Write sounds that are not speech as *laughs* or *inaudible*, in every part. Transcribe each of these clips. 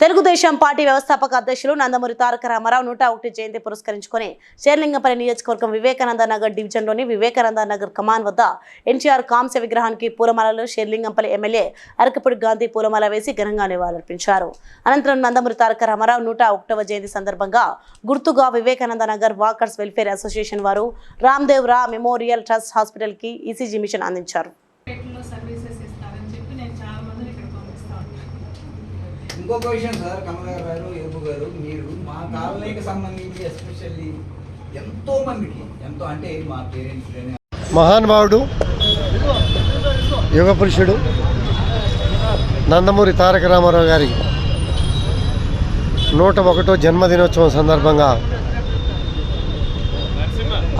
Telugu Desam party వ్యవస్థాపక అధ్యక్షులు నందమూరి తారక రామారావు నూట ఒకటి జయంతి పురస్కరించుకొని శేర్లింగపల్లి నియోజకవర్గం వివేకానంద నగర్ డివిజన్లోని వివేకానంద నగర్ కమాన్ వద్ద ఎన్టీఆర్ కాంస్య విగ్రహానికి పూలమాలలు షేర్లింగంపల్లి ఎమ్మెల్యే అరకపూడి గాంధీ పూలమాల వేసి ఘనంగా నివాళులర్పించారు. అనంతరం నందమూరి తారక రామారావు నూట ఒకటవ జయంతి సందర్భంగా గుర్తుగా Vivekananda Nagar walkers welfare association వారు రామ్దేవ్ రా మెమోరియల్ ట్రస్ట్ హాస్పిటల్కి ఈసీజీ మిషన్ అందించారు. ఇంకొక విషయం సార్ కమల గారు ఏబు గారు మీరు మా కాలనీకి సంబంధించి ఎస్పెషల్లీ ఎంతో మందికి ఎంతో అంటే మా పేరెంట్స్ మహానుభావుడు యుగ పురుషుడు నందమూరి తారక రామారావు గారి నూట ఒకటో జన్మదినోత్సవం సందర్భంగా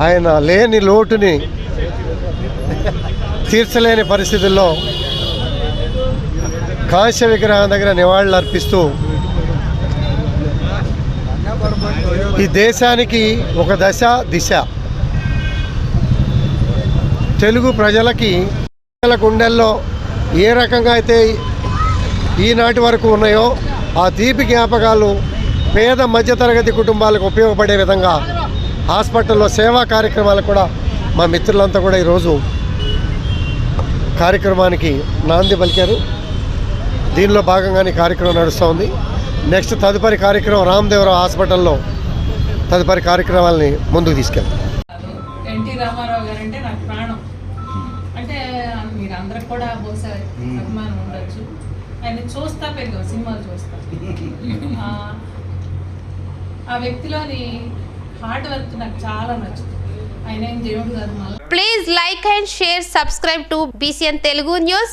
ఆయన లేని లోటుని తీర్చలేని పరిస్థితుల్లో కాంస్య విగ్రహం దగ్గర నివాళులు అర్పిస్తూ ఈ దేశానికి ఒక దశ దిశ. తెలుగు ప్రజలకి ప్రజల గుండెల్లో ఏ రకంగా అయితే ఈనాటి వరకు ఉన్నాయో ఆ తీపి జ్ఞాపకాలు పేద మధ్యతరగతి కుటుంబాలకు ఉపయోగపడే విధంగా హాస్పిటల్లో సేవా కార్యక్రమాలు కూడా మా మిత్రులంతా కూడా ఈరోజు కార్యక్రమానికి నాంది పలికారు. దీనిలో భాగంగానే కార్యక్రమం నడుస్తూ ఉంది నెక్స్ట్ తదుపరి కార్యక్రమం రామదేవరావు హాస్పిటల్లో తదుపరి కార్యక్రమాలని ముందుకు తీసుకెళ్తాం. ఎన్టీ రామారావు గారు అంటే నాకు ప్రాణం. అంటే మీరు అందరికి కూడా బహుశా అభిమానం ఉండొచ్చు. ఆయన చూస్తా పెరిగాం సినిమాలు చూస్తా. *laughs* ఆ, ఆ వ్యక్తిలోని హార్డ్ వర్క్ నాకు చాలా నచ్చుతుంది. ఆయన ఏం దేవుడు కాదు Please like and share, subscribe to BCN Telugu News.